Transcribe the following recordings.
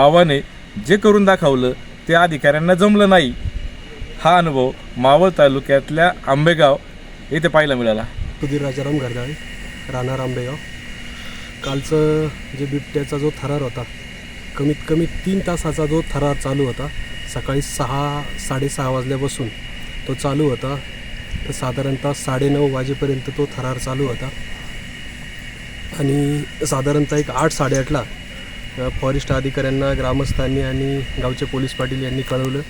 आव्हाने जे करून दाखवलं ते अधिकाऱ्यांना जमलं नाही. हा अनुभव मावळ तालुक्यातल्या आंबेगाव येथे पाहायला मिळाला. सुधीर राजाराम घरदाळे राहणार आंबेगाव. कालचं जे बिबट्याचा जो थरार होता कमीत कमी तीन तासाचा जो थरार चालू होता सकाळी सहा साडेसहा वाजल्यापासून तो चालू होता. तर साधारणतः साडेनऊ वाजेपर्यंत तो थरार चालू होता. आणि साधारणतः एक आठ साडेआठला फॉरेस्ट अधिकाऱ्यांना ग्रामस्थांनी आणि गावचे पोलीस पाटील यांनी कळवलं.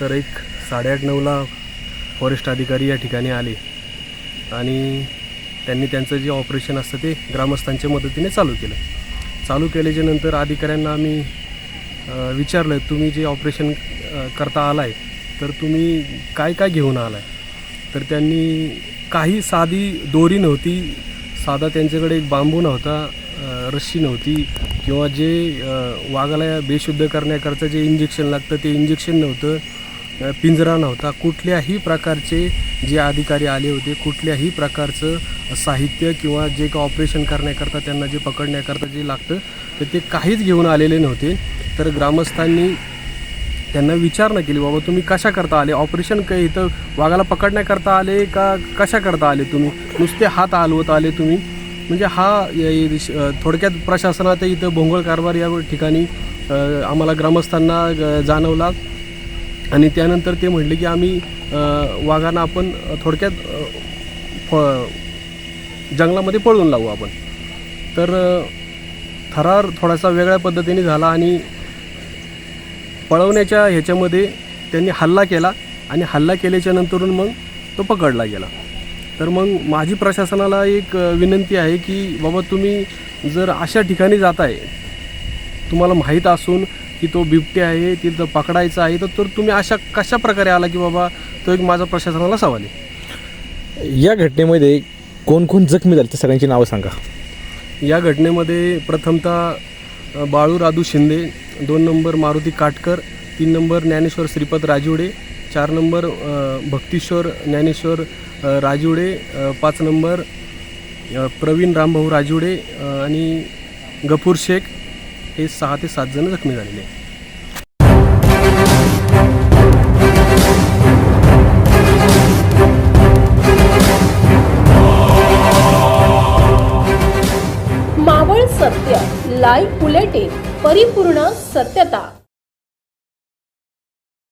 तर एक साडेआठ नऊला फॉरेस्ट अधिकारी या ठिकाणी आले. आणि त्यांनी त्यांचं जे ऑपरेशन असतं ते ग्रामस्थांच्या मदतीने चालू केलं. चालू केल्याच्यानंतर अधिकाऱ्यांना आम्ही विचारलं तुम्ही जे ऑपरेशन करता आलाय तर तुम्ही काय काय घेऊन आलाय? तर त्यांनी काही साधी दोरी नव्हती. साधा त्यांच्याकडे एक बांबू नव्हता. रस्सी नव्हती किंवा जे वाघाला बेशुद्ध करण्याकरता जे इंजेक्शन लागतं ते इंजेक्शन नव्हतं. पिंजरा नव्हता. कुठल्याही प्रकारचे जे अधिकारी आले होते कुठल्याही प्रकारचं साहित्य किंवा जे का ऑपरेशन करण्याकरता त्यांना जे पकडण्याकरता जे लागतं तर ते काहीच घेऊन आलेले नव्हते. तर ग्रामस्थांनी त्यांना विचारणा केली बाबा तुम्ही कशा करता आले? ऑपरेशन काही इथं वाघाला पकडण्याकरता आले का कशा करता आले तुम्ही? नुसते हात हलवत आले तुम्ही? म्हणजे हा थोडक्यात प्रशासनात इथं भोंगळ कारभार या ठिकाणी आम्हाला ग्रामस्थांना जाणवला. आणि त्यानंतर ते म्हटले की आम्ही वाघांना आपण थोडक्यात फ जंगलामध्ये पळून लावू आपण. तर थरार थोडासा वेगळ्या पद्धतीने झाला आणि पळवण्याच्या ह्याच्यामध्ये त्यांनी हल्ला केला आणि हल्ला केल्याच्या नंतरून मग तो पकडला गेला. तर मग माझी प्रशासनाला एक विनंती आहे की बाबा तुम्ही जर अशा ठिकाणी जाताय तुम्हाला माहीत असून की तो बिबटे आहे तिथं पकडायचा आहे तर तर तुम्ही अशा कशा प्रकारे आला की बाबा तो एक माझा प्रशासनाला सवाल आहे? या घटनेमध्ये कोण कोण जखमी झाले त्या सगळ्यांची नावं सांगा. या घटनेमध्ये प्रथमतः बाळू राधू शिंदे दोन नंबर मारुती काटकर तीन नंबर ज्ञानेश्वर श्रीपद राजिवडे चार नंबर भक्तीश्वर ज्ञानेश्वर राजुडे पाच नंबर प्रवीण रामभाऊ राजुडे आणि गफूर शेख हे सहा ते सात जण जखमी झालेले आहेत. मावळ सत्य लाईव्ह बुलेटिन परिपूर्ण सत्यता.